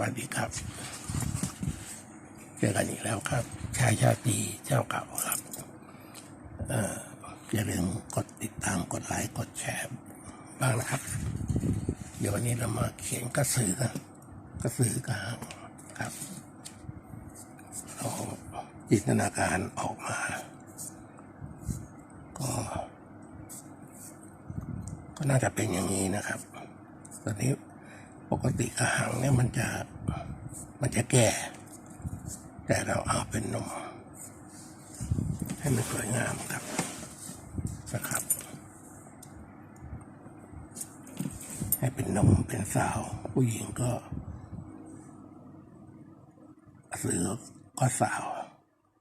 วัสดีครับ เจอกันอีกแล้วครับ ชายชาตรีเจ้าเก่าครับเอ่ออย่าลืมกดติดตามกดไลค์กดแชร์บ้างนะครับ เดี๋ยววันนี้เรามาเขียนกระสือกันกระสือกลางครับเราจินตนาการออกมา ก็ ก็น่าจะเป็นอย่างนี้นะครับ ตอนนี้ ปกติกระหังเนี่ยมันจะมันจะแก่ แต่เราเอาเป็นนม ให้มันสวยงามครับนะครับ ให้เป็นนมเป็นสาว ผู้หญิงก็เสือก็สาว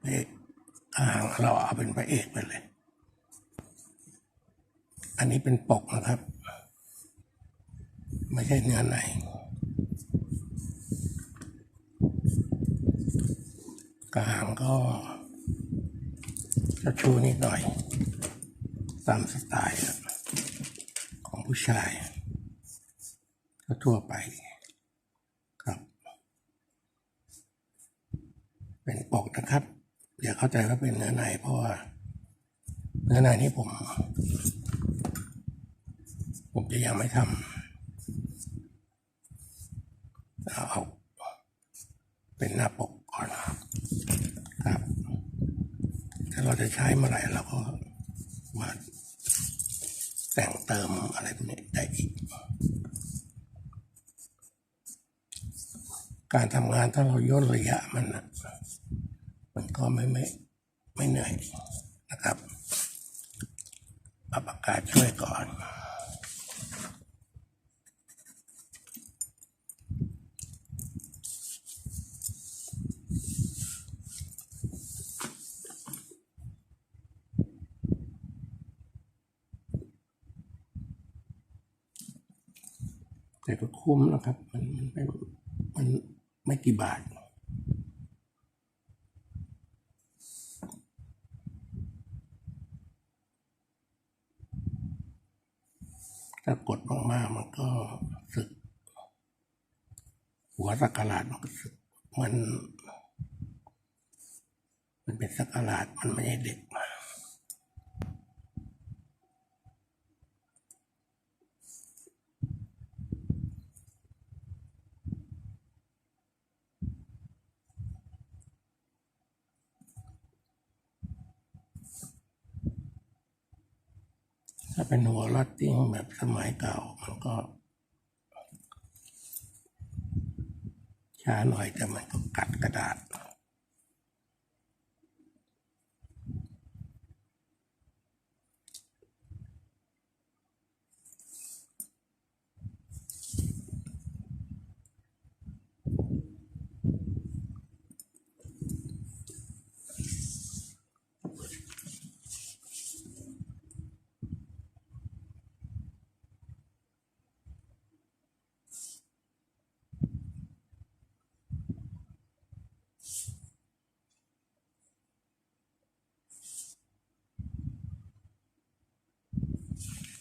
พระเอกกระหังเราเอาเป็นพระเอกไปเลย อันนี้เป็นปกนะครับ ไม่ใช่เนื้อในกระหางก็จะชูนิดหน่อย ตามสไตล์ของผู้ชายก็ทั่วไปครับ เป็นปกนะครับ อย่าเข้าใจว่าเป็นเนื้อในเพราะว่าเนื้อในนี่ผม ผมจะยังไม่ทำ เอาเป็นหน้าปกก่อนครับถ้าเราจะใช้เมื่อไหร่เราก็มาแต่งเติมอะไรพวกนี้ได้อีก การทำงานถ้าเราย่นระยะมันนะมันก็ไม่ไม่ไม่เหนื่อยนะครับเอาปากกาช่วยก่อน คุ้มนะครับ มันมันไม่มันไม่กี่บาท ถ้ากดมากๆมันก็สึก หัวสักการาดมันก็สึก มัน มันเป็นสักการาดมันไม่ใช่เด็ก เป็นหัวลัดติ้งแบบสมัยเก่า มันก็ช้าหน่อยแต่มันก็กัดกระดาษ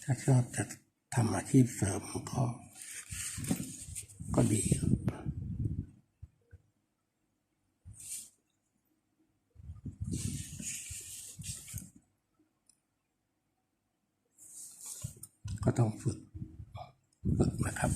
ถ้าชอบจะทำอาชีพเสริมก็ ก็ดีก็ต้องฝึกฝึกนะครับ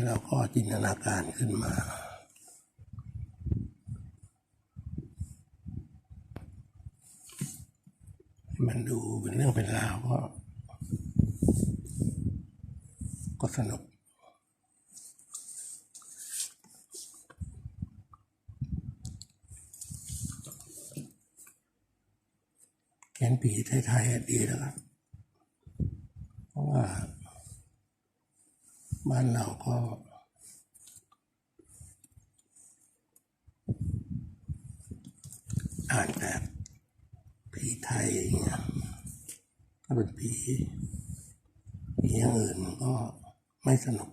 นี้เราก็จินตนาการขึ้นมาให้มันดูเป็นเรื่องเป็นราวก็ก็สนุกแกนผีไทยๆดีแล้วครับ เพราะว่า ก็อ่านแต่ยอย่างเงี้ยถ้าเป็นผีผีอย่างอื่นมันก็ไม่สนุก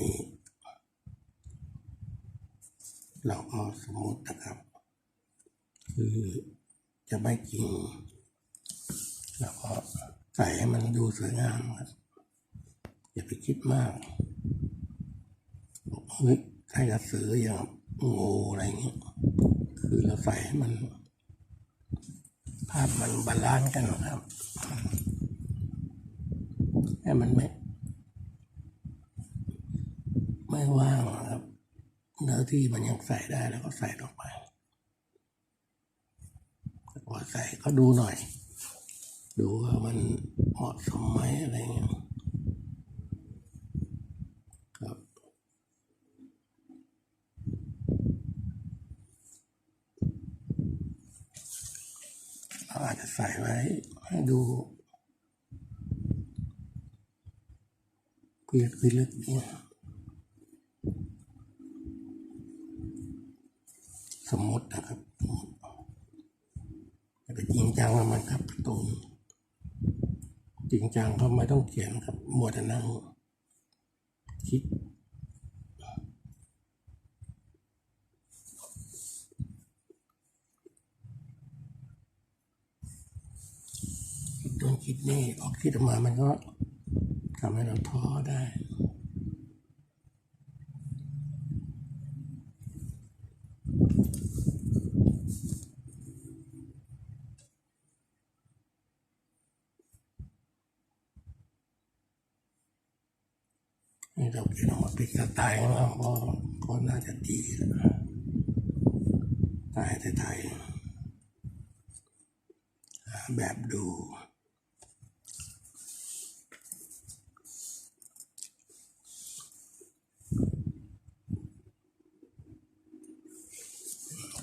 นี้ เราก็สมมตินะครับ คือจะไม่จริงเราก็ใส่ให้มันดูสวยงามครับอย่าไปคิดมากบอกเฮ้ยใครกระสืออย่างงูอะไรเงี้ยคือเราใส่ให้มัน ภาพมันบาลานซ์กันนะครับให้มันไม่ ไม่ว่างครับเนื้อที่มันยังใส่ได้แล้วก็ใส่ลงไปพอใส่ก็ดูหน่อย ดูว่ามันเหมาะสมไหมอะไรเงี้ยครับ เราอาจจะใส่ไว้ให้ดูเกลียดพิลึกเนี่ย สมมตินะครับสมมติอย่าไปจริงจังว่ามันครับการ์ตูนจริงจังก็ไม่ต้องเขียนครับมัวแต่นั่งคิดคิดโดนคิดนี่ออกคิดออกมามันก็ทำให้เราท้อได้ นี่เราเป็นออกมาเป็นสไตล์ของเราก็ก็น่าจะดีแล้วนะสไตล์ไทยแบบดู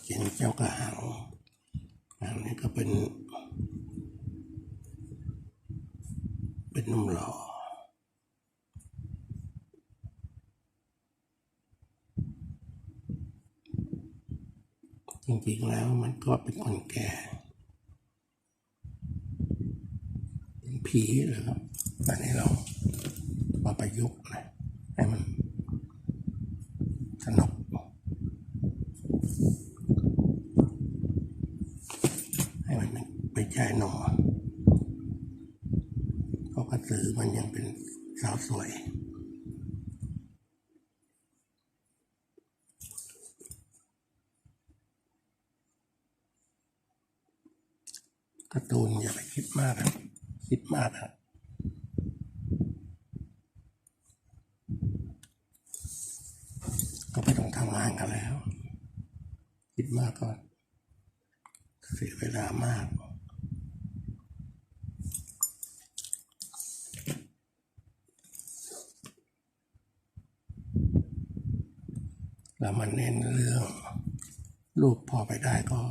เขียนเจ้ากระหังอันนี้ก็เป็น เป็นหนุ่มหล่อ จริงๆแล้วมันก็เป็นคนแก่ เป็นผีเหรอครับแต่นี้เรามาประยุกต์นะให้มันสนุก ให้มันไปใจหนอเพราะกระสือมันยังเป็นสาวสวย กร์ตูนอย่าไปคิดมากครับคิดมากครับก็ไม่ต้องทำงานกันแล้ว คิดมากก็เสียเวลามากแล้วมันเน้นเรื่องรูปพอไปได้ก็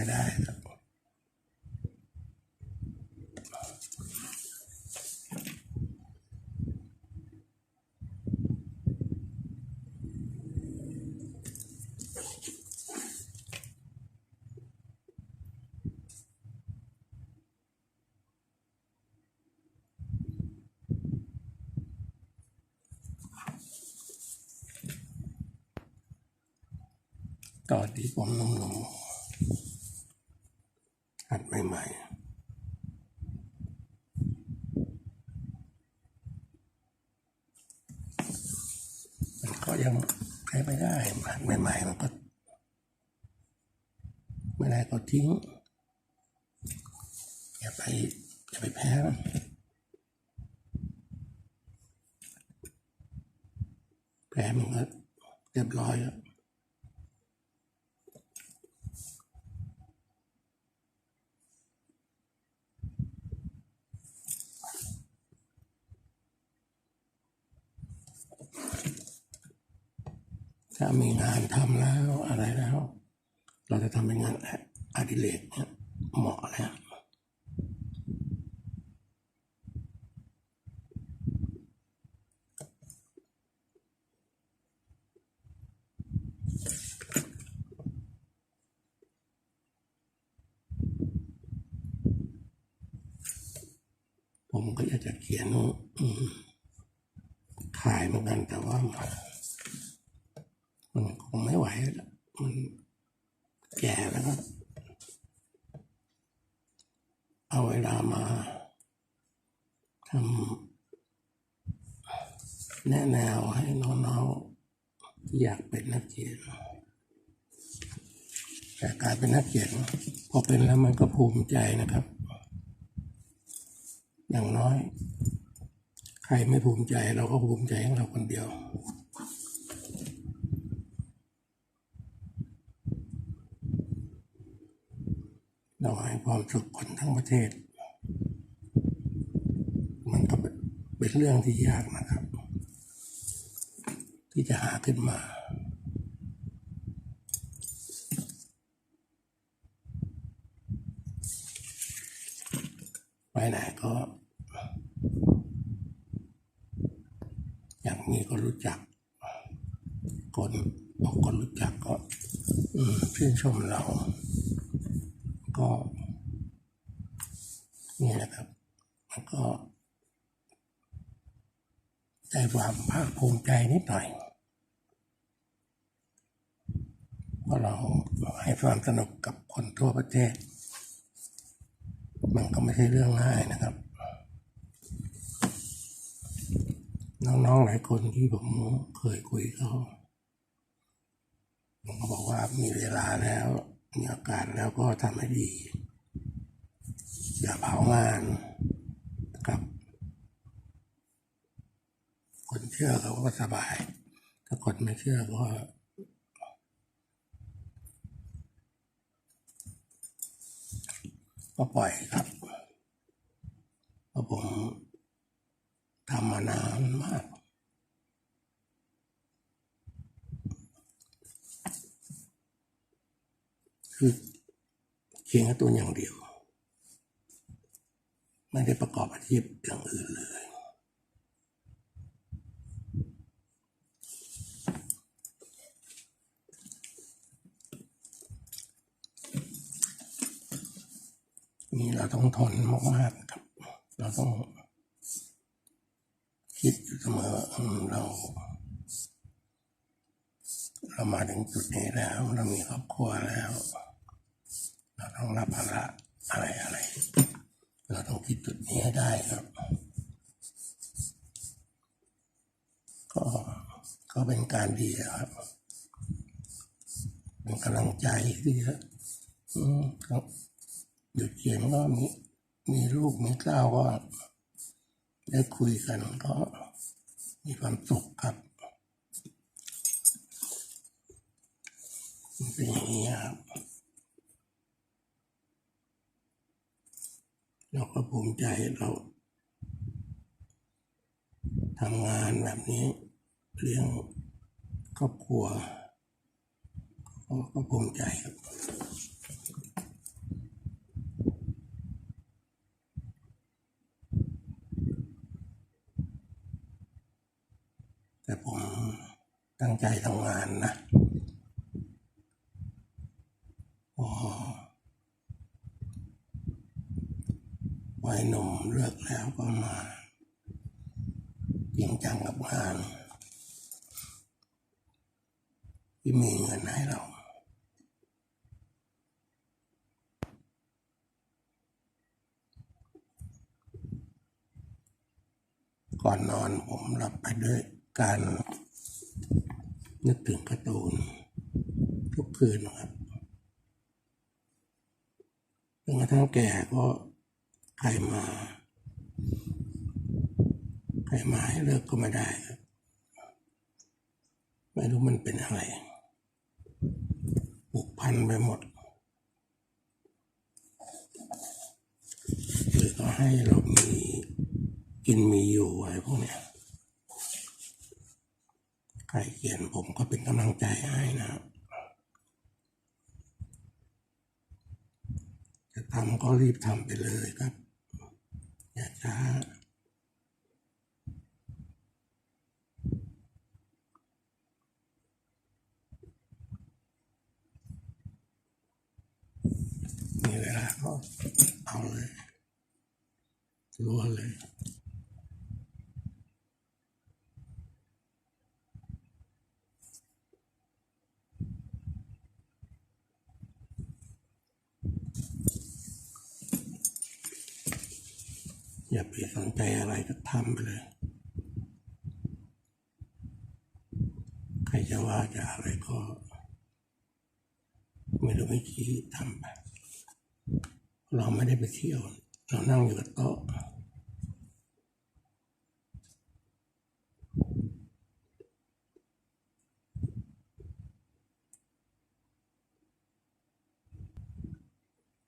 ก็ได้ครับตอนที่ผมหนุ่มๆหัดใหม่ๆ ใช้ได้หัดใหม่ๆมันก็ไม่ได้ก็ทิ้ง อย่าไปอย่าไปแพ้มันแพ้มันก็เรียบร้อยแล้ว มีงานทำแล้วอะไรแล้ว เราจะทำเป็นงานอดิเรกเนี่ยเหมาะแล้วผมก็อยากจะเขียนขายเหมือนกันแต่ว่า มันคงไม่ไหวแล้วมันแก่แล้วก็เอาเวลามาทำแนะแนวให้น้องๆอยากเป็นนักเขียนแต่กลายเป็นนักเขียนพอเป็นแล้วมันก็ภูมิใจนะครับ อย่างน้อย ใครไม่ภูมิใจเราก็ภูมิใจของเราคนเดียว เราให้ความสุขคนทั้งประเทศ มันก็เป็นเรื่องที่ยากนะครับ ที่จะหาขึ้นมาไปไหนก็ อย่างนี้ก็รู้จัก คนบอกคนรู้จักก็ชื่นชมเรา ก็นี่แหละครับแล้วก็ได้ความภาคภูมิใจนิดหน่อยว่าะเราให้ความสนุกกับคนทั่วประเทศ มันก็ไม่ใช่เรื่องง่ายนะครับ น้องๆหลายคนที่ผมเคยคุยเขาผมก็บอกว่ามีเวลาแล้ว มีโอกาสแล้วก็ทำให้ดี อย่าเผางานนะครับ คนเชื่อเขาก็สบาย ถ้าคนไม่เชื่อก็ก็ปล่อยครับเพราะผมทำมานานมาก คือเขียนการ์ตูนอย่างเดียว ไม่ได้ประกอบอาชีพอย่างอื่นเลย นี่เราต้องทนมากๆครับ เราต้องคิดอยู่เสมอเราเรามาถึงจุดนี้แล้ว เรามีครอบครัวแล้ว ต้องรับภาระอะไรอะไร เราต้องคิดจุดนี้ให้ได้ครับ ก็ก็เป็นการดีครับ เป็นกำลังใจที่จะอืมครับหยุดเขียนก็มีมีลูกมีเต้าก็ได้คุยกันก็มีความสุขครับเป็นอย่างนี้ครับ เราก็ภูมิใจเราทำงานแบบนี้เลี้ยงครอบครัวก็ภูมิใจครับแต่ผมตั้งใจทำงานนะพอวัยหนุ่มเลิกแล้วก็มาจริงจังกับงาน ที่มีเงินให้เรา ก่อนนอนผมหลับไปด้วยการนึกถึงการ์ตูนทุกคืนครับจนกระทั่งแก่ก็ใครมาใครมาให้เลิกก็ไม่ได้ครับ ไม่รู้มันเป็นอะไรผูกพันไปหมดหรือก็ให้เรามี กินมีอยู่อะไรพวกเนี้ยใครเขียนผมก็เป็นกำลังใจให้นะครับจะทำก็รีบทำไปเลยครับ อย่าช้ามีเวลาก็เอาเลยรัวเลย อย่าไปสนใจอะไรก็ทำไปเลย ใครจะว่าจะอะไรก็ ไม่รู้ไม่ชี้ทำไป เราไม่ได้ไปเที่ยว เรานั่งอยู่กับโต๊ะ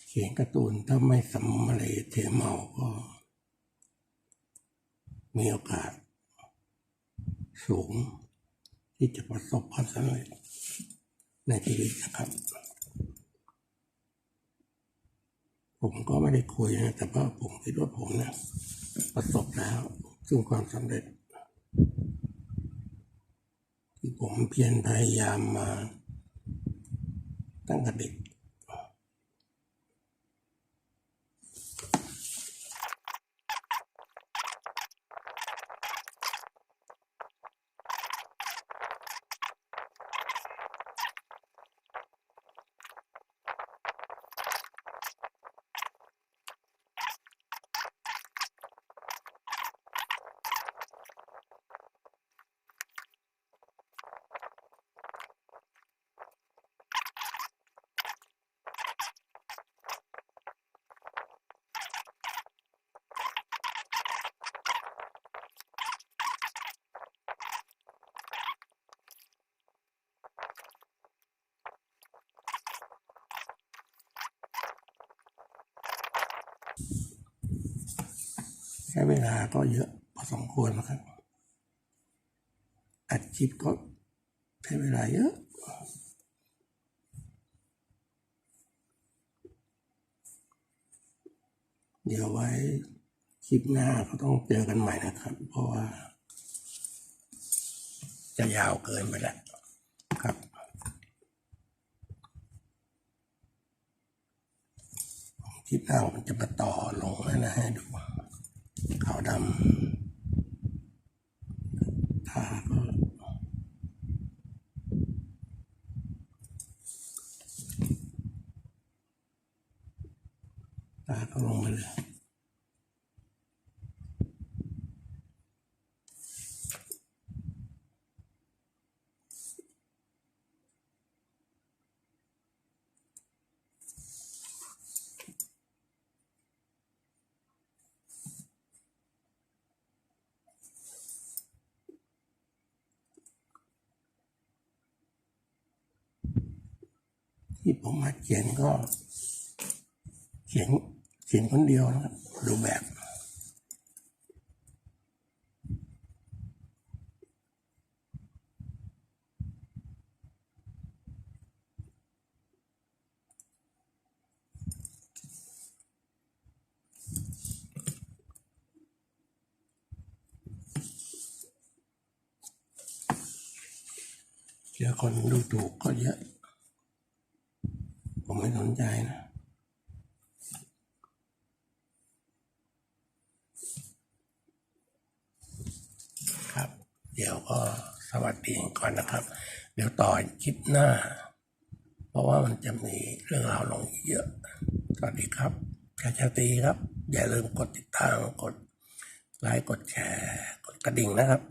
เขียนการ์ตูนถ้าไม่สำเร็จเทเมาก็ มีโอกาส สูง ที่จะประสบความสำเร็จในชีวิตนะครับ ผมก็ไม่ได้คุยนะ แต่ว่าผมคิดว่าผมเนี่ยประสบแล้วซึ่งความสำเร็จ ที่ผมเพียรพยายามมาตั้งแต่เด็ก เวลาก็เยอะพอสมควรนะครับอัดคลิปก็ใช้เวลาเยอะเดี๋ยวไว้คลิปหน้าก็ต้องเจอกันใหม่นะครับ เพราะว่า จะยาวเกินไปแล้วครับ คลิปหน้าผมจะมาต่อลงแล้วนะให้ดู ขาวดำตาก็ ที่ผมมาเขียนก็ เขียนเขียนคนเดียวนะครับดูแบบเจอคนดูถูกก็เยอะ สนใจนะครับเดี๋ยวก็สวัสดีก่อนนะครับ เดี๋ยวต่อคลิปหน้า เพราะว่ามันจะมีเรื่องราวลงเยอะ สวัสดีครับชาชาตรีครับ อย่าลืมกดติดตาม กดไลค์ กดแชร์ กดกระดิ่งนะครับ